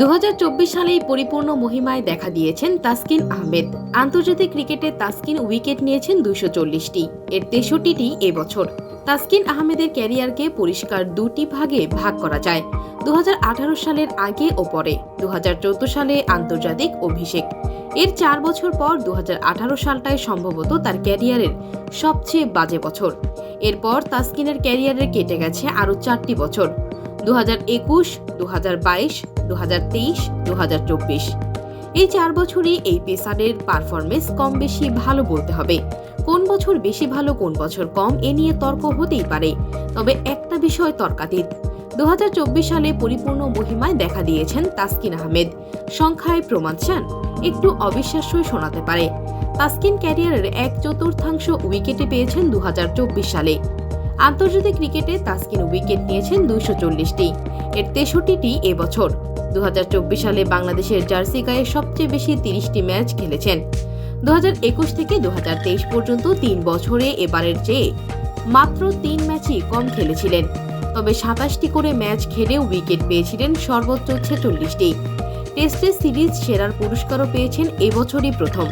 দুহাজার চব্বিশ সালেই পরিপূর্ণ মহিমায় দেখা দিয়েছেন তাসকিন আহমেদ। আন্তর্জাতিক ক্রিকেটে তাসকিন উইকেট নিয়েছেন দুইশো চল্লিশটি। এর তেষট্টিটি এবছর। তাসকিন আহমেদের ক্যারিয়ারকে পরিষ্কার দুটি ভাগে ভাগ করা যায়, দুহাজার আঠারো সালের আগে ও পরে, দুহাজার চৌদ্দ সালে আন্তর্জাতিক অভিষেক। এর চার বছর পর দু সালটায় সম্ভবত তার ক্যারিয়ারের সবচেয়ে বাজে বছর। এরপর তাসকিনের ক্যারিয়ারে কেটে গেছে আরও চারটি বছর দু হাজার একুশ দু হাজার বাইশ দু হাজার তেইশ দু হাজার চব্বিশ। এই চার বছরই এই পেসারের পারফরমেন্স কম বেশি ভালো বলতে হবে। কোন বছর বেশি ভালো, কোন বছর কম, এ নিয়ে তর্ক হতেই পারে। তবে একটা বিষয় তর্কাতীত। দু সালে পরিপূর্ণ মহিমায় দেখা দিয়েছেন তাসকিন আহমেদ। সংখ্যায় প্রমাণ চান, একটু অবিশ্বাস্যই শোনাতে পারে। তাসকিন ক্যারিয়ারের এক চতুর্থাংশ উইকেটে পেয়েছেন দু হাজার চব্বিশ সালে। আন্তর্জাতিক ক্রিকেটে তাসকিন উইকেট নিয়েছেন দুইশো চল্লিশটি। এর তেষট্টিটি এবছর দু হাজার চব্বিশ সালে বাংলাদেশের জার্সি গায়ে সবচেয়ে বেশি তিরিশটি ম্যাচ খেলেছেন। দু হাজার একুশ থেকে দু হাজার তেইশ পর্যন্ত তিন বছরে এবারের চেয়ে মাত্র তিন ম্যাচই কম খেলেছিলেন। তবে সাতাশটি করে ম্যাচ খেলেও উইকেট পেয়েছিলেন সর্বোচ্চ ছেচল্লিশটি। টেস্টে সিরিজ সেরার পুরস্কারও পেয়েছেন এবছরই প্রথম।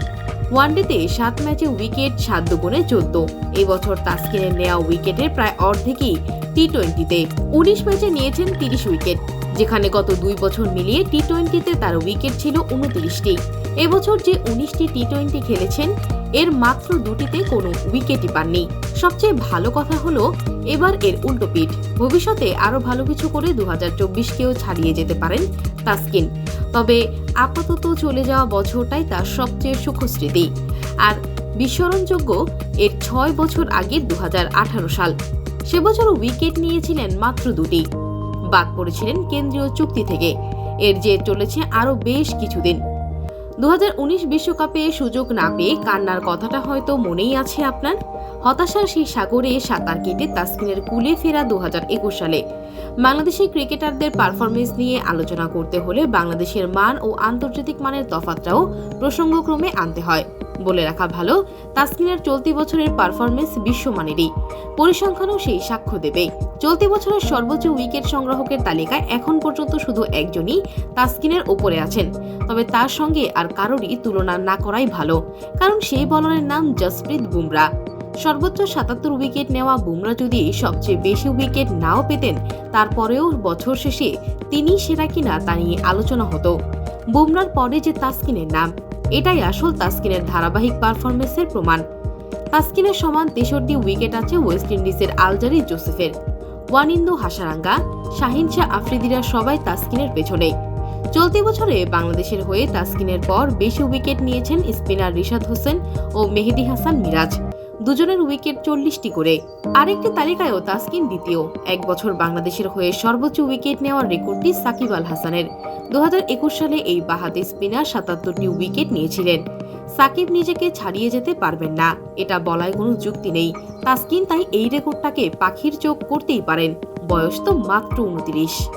ওয়ানডেতে সাত ম্যাচে উইকেট, সাত দুগুণে চোদ্দ। এবছর তাস্কিনের নেওয়া উইকেটের প্রায় অর্ধেকই টি টোয়েন্টিতে। উনিশ ম্যাচে নিয়েছেন তিরিশ উইকেট। যেখানে গত দুই বছর মিলিয়ে টি টোয়েন্টিতে তার উইকেট ছিল উনত্রিশটি। এবছর যে উনিশটি টি টোয়েন্টি খেলেছেন, এর মাত্র দুটিতে কোনো উইকেটই পাননি। সবচেয়ে ভালো কথা হলো, এবার এর উল্টো পিঠ। ভবিষ্যতে আরও ভালো কিছু করে দু হাজার চব্বিশকেও ছাড়িয়ে যেতে পারেন তাসকিন। তবে আপাতত চলে যাওয়া বছরটাই তার সবচেয়ে সুখস্মৃতি। আর বিস্মরণযোগ্য, এর ছয় বছর আগের দু সাল। সে বছর উইকেট নিয়েছিলেন মাত্র দুটি। বাদ পড়েছিলেন কেন্দ্রীয় চুক্তি থেকে। এর যে চলেছে আরও বেশ কিছুদিন। দু বিশ্বকাপে সুযোগ না পেয়ে কান্নার কথাটা হয়তো মনেই আছে আপনার। হতাশার সেই সাগরে সাঁতার কেটে তাসকিনের কুলে ফেরা দু হাজার একুশ সালে। বাংলাদেশের ক্রিকেটারদের পারফরমেন্স নিয়ে আলোচনা করতে হলে বাংলাদেশের মান ও আন্তর্জাতিক মানের তফাতটাও প্রসঙ্গক্রমে আনতে হয়। বলে রাখা ভালো তাসকিনের চলতি বছরের পারফরমেন্স বিশ্বমানেরই। পরিসংখ্যানও সেই সাক্ষ্য দেবে। চলতি বছরের সর্বোচ্চ উইকেট সংগ্রাহকের তালিকায় এখন পর্যন্ত শুধু একজনই তাসকিনের ওপরে আছেন। তবে তার সঙ্গে আর কারোরই তুলনা না করাই ভালো, কারণ সেই বলারের নাম জসপ্রীত বুমরা। সর্বোচ্চ সাতাত্তর উইকেট নেওয়া বুমরা যদি সবচেয়ে বেশি উইকেট নাও পেতেন, তারপরেও বছর শেষে তিনি সেরা কিনা তা নিয়ে আলোচনা হতো। বুমরার পরে যে তাসকিনের নাম এটাই আসল তাসকিনের ধারাবাহিক পারফরমেন্সের প্রমাণ। তাসকিনের সমান তেষট্টি উইকেট আছে ওয়েস্ট ইন্ডিজের আলজারি জোসেফের। ওয়ানিন্দু হাসারাঙ্গা, শাহিন শাহ আফ্রিদিরা সবাই তাসকিনের পেছনে চলতি বছরে বাংলাদেশের হয়ে তাসকিনের পর বেশি উইকেট নিয়েছেন স্পিনার রিশাদ হোসেন ও মেহেদি হাসান মিরাজ। দুজনের উইকেট চল্লিশটি করে। আরেকটি তালিকায়ও তাসকিন দ্বিতীয়। এক বছর বাংলাদেশের হয়ে সর্বোচ্চ উইকেট নেওয়ার রেকর্ডটি সাকিব আল হাসানের। দু হাজার একুশ সালে এই বাহাতি স্পিনার সাতাত্তরটি উইকেট নিয়েছিলেন। সাকিব নিজেকে ছাড়িয়ে যেতে পারবেন না। এটা বলায় কোনো যুক্তি নেই। তাসকিন তাই এই রেকর্ডটাকে পাখির চোখ করতেই পারেন। বয়স তো মাত্র উনত্রিশ